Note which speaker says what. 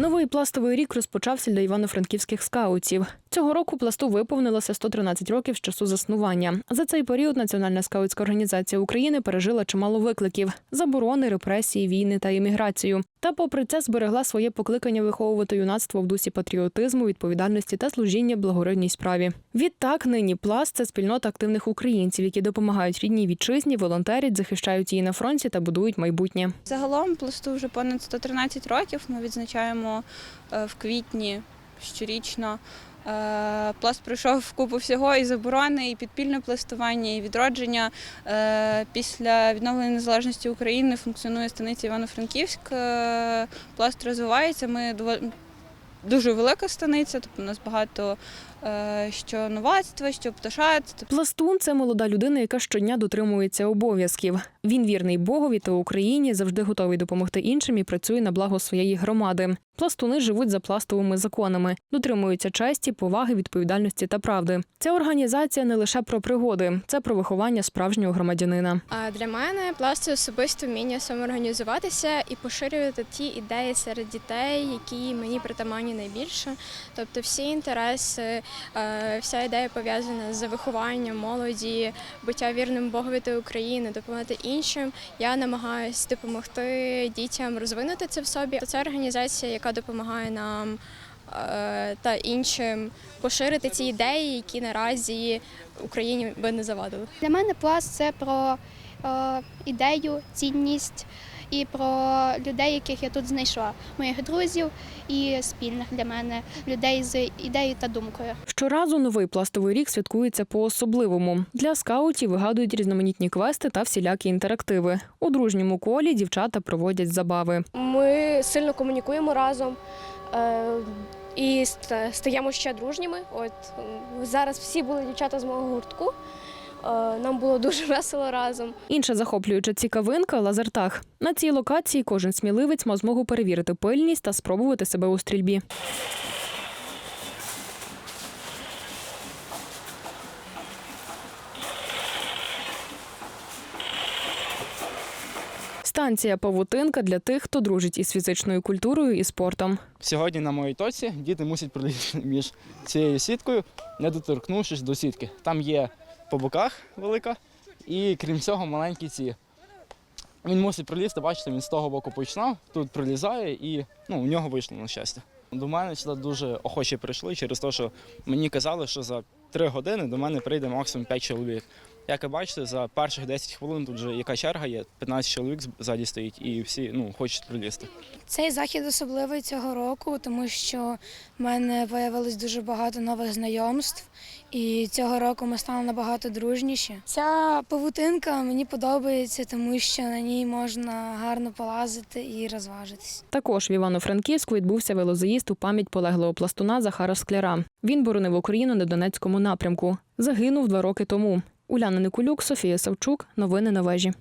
Speaker 1: Новий пластовий рік розпочався для івано-франківських скаутів. Цього року пласту виповнилося 113 років з часу заснування. За цей період Національна скаутська організація України пережила чимало викликів: заборони, репресії, війни та імміграцію. Та, попри це, зберегла своє покликання виховувати юнацтво в дусі патріотизму, відповідальності та служіння благородній справі. Відтак, нині пласт це спільнота активних українців, які допомагають рідній вітчизні, волонтерять, захищають її на фронті та будують майбутнє.
Speaker 2: Загалом пласту вже понад 113 років. Ми відзначаємо е, в квітні щорічно. Е, Пласт пройшов в купу всього і заборони, і підпільне пластування, і відродження. Е, Після відновлення незалежності України функціонує станиця Івано-Франківськ. Пласт розвивається. Ми дуже велика станиця, тобто у нас багато що новацтва, що пташацтва.
Speaker 1: Пластун це молода людина, яка щодня дотримується обов'язків. Він вірний Богові та Україні, завжди готовий допомогти іншим і працює на благо своєї громади. Пластуни живуть за пластовими законами, дотримуються честі, поваги, відповідальності та правди. Ця організація не лише про пригоди, це про виховання справжнього громадянина.
Speaker 3: А для мене пласт особисто вміння самоорганізуватися і поширювати ті ідеї серед дітей, які мені притаманні найбільше. Тобто всі інтереси, е, вся ідея пов'язана з вихованням молоді, буття вірним Богові та України, допомагати іншим. Я намагаюся допомогти дітям розвинути це в собі. Це організація, яка допомагає нам. е, Та іншим поширити ці ідеї, які наразі Україні би не завадили.
Speaker 4: Для мене пласт це про е, ідею, цінність і про людей, яких я тут знайшла, моїх друзів і спільних для мене людей з ідеєю та думкою.
Speaker 1: Щоразу новий пластовий рік святкується по-особливому. Для скаутів вигадують різноманітні квести та всілякі інтерактиви. У дружньому колі дівчата проводять забави.
Speaker 5: Ми сильно комунікуємо разом е, і стаємо ще дружніми. От зараз всі були дівчата з мого гуртку. Е, нам було дуже весело разом.
Speaker 1: Інша захоплююча цікавинка лазертаг. На цій локації кожен сміливець мав змогу перевірити пильність та спробувати себе у стрільбі. Станція Павутинка для тих, хто дружить із фізичною культурою і спортом.
Speaker 6: Сьогодні на моїй тоці діти мусять пролізти між цією сіткою, не доторкнувшись до сітки. Там є по боках велика і крім цього маленькі ці. Він мусить пролізти, бачите, він з того боку починав, тут пролізає і ну, у нього вийшло на щастя. До мене сюди дуже охоче прийшли через те, що мені казали, що за три години до мене прийде максимум 5 чоловік. Як ви бачите, за перших 10 хвилин тут вже яка черга є, 15 чоловік ззаді стоїть і всі ну, хочуть пролізти.
Speaker 7: Цей захід особливий цього року, тому що в мене виявилось дуже багато нових знайомств, і цього року ми стали набагато дружніші. Ця павутинка мені подобається, тому що на ній можна гарно полазити і розважитись.
Speaker 1: Також в Івано-Франківську відбувся велозаїзд у пам'ять полеглого пластуна Захара Скляра. Він боронив Україну на Донецькому напрямку. Загинув два роки тому. Уляна Никулюк, Софія Савчук. Новини на вежі.